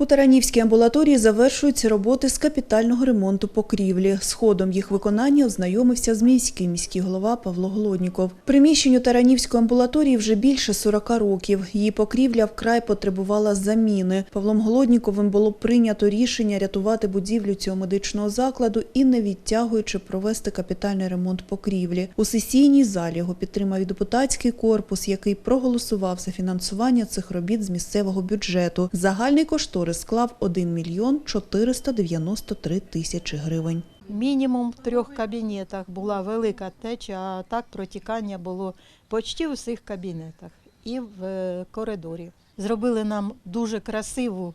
У Таранівській амбулаторії завершуються роботи з капітального ремонту покрівлі. З ходом їх виконання ознайомився Зміївський міський голова Павло Глодніков. Приміщенню Таранівської амбулаторії вже більше 40 років. Її покрівля вкрай потребувала заміни. Павлом Глодніковим було прийнято рішення рятувати будівлю цього медичного закладу і не відтягуючи провести капітальний ремонт покрівлі. У сесійній залі його підтримав і депутатський корпус, який проголосував за фінансування цих робіт з місцевого бюджету. Загальний кошторис склав 1 мільйон 493 тисячі гривень. Мінімум в трьох кабінетах була велика теча, а так протікання було почти в усіх кабінетах і в е, коридорі. Зробили нам дуже красиву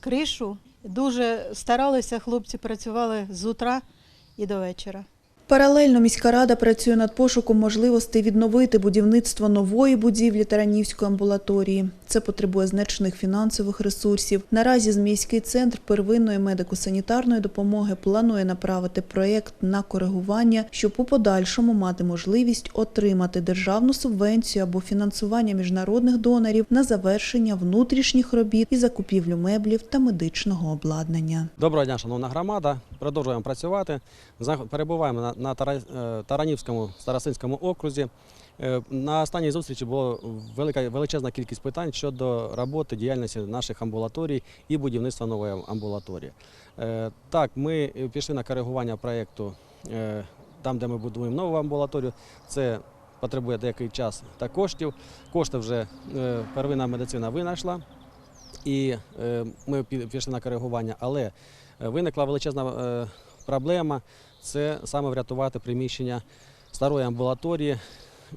кришу. Дуже старалися, хлопці працювали з утра і до вечора. Паралельно міська рада працює над пошуком можливостей відновити будівництво нової будівлі Таранівської амбулаторії. Це потребує значних фінансових ресурсів. Наразі Зміївський центр первинної медико-санітарної допомоги планує направити проєкт на коригування, щоб у подальшому мати можливість отримати державну субвенцію або фінансування міжнародних донорів на завершення внутрішніх робіт і закупівлю меблів та медичного обладнання. Доброго дня, шановна громада. Продовжуємо працювати. Перебуваємо на, е, Таранівському старостинському окрузі. Е, На останній зустрічі була велика величезна кількість питань щодо роботи діяльності наших амбулаторій і будівництва нової амбулаторії. Е, Так, ми пішли на коригування проєкту там, де ми будуємо нову амбулаторію. Це потребує деякий час та коштів. Кошти вже первинна медицина винайшла. І ми пішли на коригування, але виникла величезна е, проблема це саме врятувати приміщення старої амбулаторії.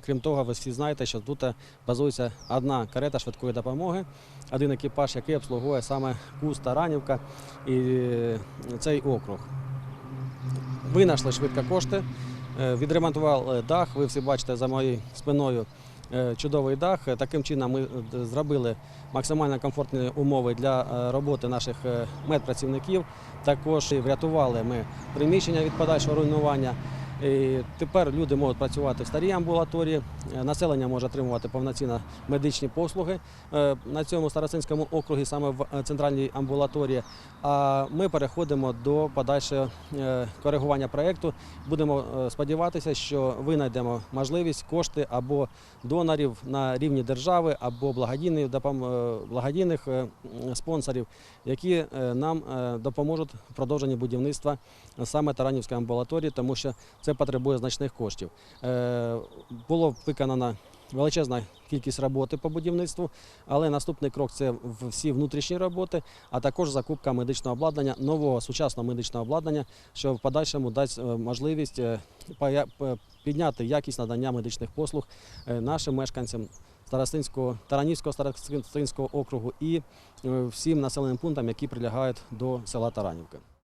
Крім того, ви всі знаєте, що тут е, базується одна карета швидкої допомоги, один екіпаж, який обслуговує саме Куст Таранівка і е, цей округ. Винайшли швидко кошти, е, відремонтували дах. Ви всі бачите за моєю спиною е, чудовий дах. Е, Таким чином ми е, зробили максимально комфортні умови для е, роботи наших е, медпрацівників. Також врятували ми приміщення від подальшого руйнування. І тепер люди можуть працювати в старій амбулаторії, е, населення може отримувати повноцінно медичні послуги е, на цьому старостинському округі, саме в е, центральній амбулаторії. А ми переходимо до подальшого коригування проєкту. Будемо сподіватися, що винайдемо можливість кошти або донорів на рівні держави, або благодійних, благодійних спонсорів, які нам допоможуть в продовженні будівництва саме Таранівської амбулаторії, тому що це потребує значних коштів. Е, Було виконано величезна кількість роботи по будівництву, але наступний крок це всі внутрішні роботи, а також закупка медичного обладнання, нового сучасного медичного обладнання, що в подальшому дасть е, можливість е, підняти якість надання медичних послуг нашим мешканцям. Таранівського старостинського округу і всім населеним пунктам, які прилягають до села Таранівка.